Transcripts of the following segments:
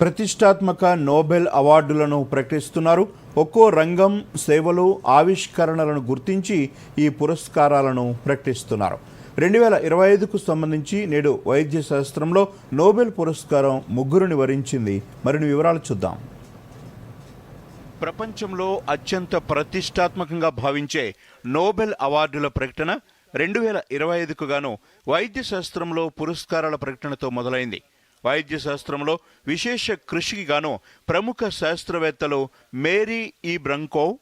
ప్రతిష్టాత్మక నోబెల్ అవార్డులను ప్రకటిస్తున్నారు. ఒక్కో రంగం సేవలు ఆవిష్కరణలను గుర్తించి ఈ పురస్కారాలను ప్రకటిస్తున్నారు. రెండు వేల ఇరవై ఐదుకు సంబంధించి నేడు వైద్య శాస్త్రంలో నోబెల్ పురస్కారం ముగ్గురిని వరించింది మరిన్ని వివరాలు చూద్దాం. ప్రపంచంలో అత్యంత ప్రతిష్టాత్మకంగా భావించే నోబెల్ అవార్డుల ప్రకటన రెండు వేల ఇరవై ఐదుకు గాను వైద్య శాస్త్రంలో పురస్కారాల ప్రకటనతో మొదలైంది. వైద్య శాస్త్రంలో విశేష కృషికి గాను ప్రముఖ శాస్త్రవేత్తలు మేరీ ఈ బ్రంకోవ్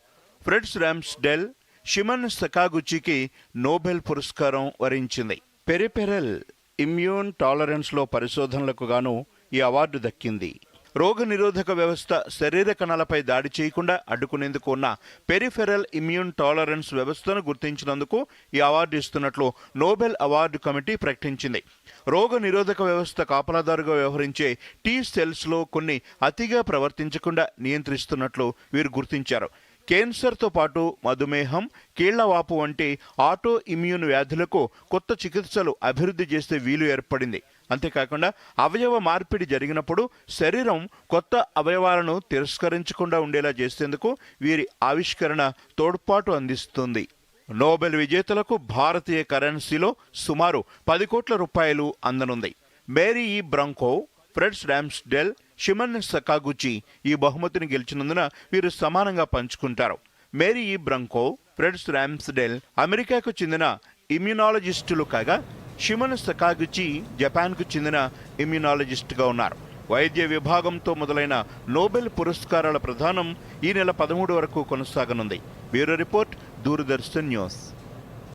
ఫ్రెడ్స్ ర్యామ్స్డెల్ షిమన్ సకాగుచికి నోబెల్ పురస్కారం వరించింది. పెరిపెరల్ ఇమ్యూన్ టాలరెన్స్లో పరిశోధనలకు గాను ఈ అవార్డు దక్కింది. రోగ నిరోధక వ్యవస్థ శరీర కణాలపై దాడి చేయకుండా అడ్డుకునేందుకు ఉన్న పెరిఫెరల్ ఇమ్యూన్ టాలరెన్స్ వ్యవస్థను గుర్తించినందుకు ఈ అవార్డు ఇస్తున్నట్లు నోబెల్ అవార్డు కమిటీ ప్రకటించింది. రోగ నిరోధక వ్యవస్థ కాపలాదారుగా వ్యవహరించే టీ సెల్స్లో కొన్ని అతిగా ప్రవర్తించకుండా నియంత్రిస్తున్నట్లు వీరు గుర్తించారు. కేన్సర్తో పాటు మధుమేహం కీళ్ళవాపు వంటి ఆటో ఇమ్యూన్ వ్యాధులకు కొత్త చికిత్సలు అభివృద్ధి చేసే వీలు ఏర్పడింది. అంతేకాకుండా అవయవ మార్పిడి జరిగినప్పుడు శరీరం కొత్త అవయవాలను తిరస్కరించకుండా ఉండేలా చేసేందుకు వీరి ఆవిష్కరణ తోడ్పాటు అందిస్తుంది. నోబెల్ విజేతలకు భారతీయ కరెన్సీలో సుమారు పది కోట్ల రూపాయలు అందనుంది. మేరీ ఈ బ్రంకో ఫ్రెడ్స్ ర్యామ్స్డెల్ షిమన్ సకాగుచి ఈ బహుమతిని గెలిచినందున వీరు సమానంగా పంచుకుంటారు. మేరీ ఈ బ్రంకో ఫ్రెడ్స్ ర్యామ్స్డెల్ అమెరికాకు చెందిన ఇమ్యునాలజిస్టులు కాగా షిమన్ సకాగుచి జపాన్కు చెందిన ఇమ్యునాలజిస్టుగా ఉన్నారు. వైద్య విభాగంతో మొదలైన నోబెల్ పురస్కారాల ప్రధానం ఈ నెల పదమూడు వరకు కొనసాగనుంది. Bureau report Doordarshan news.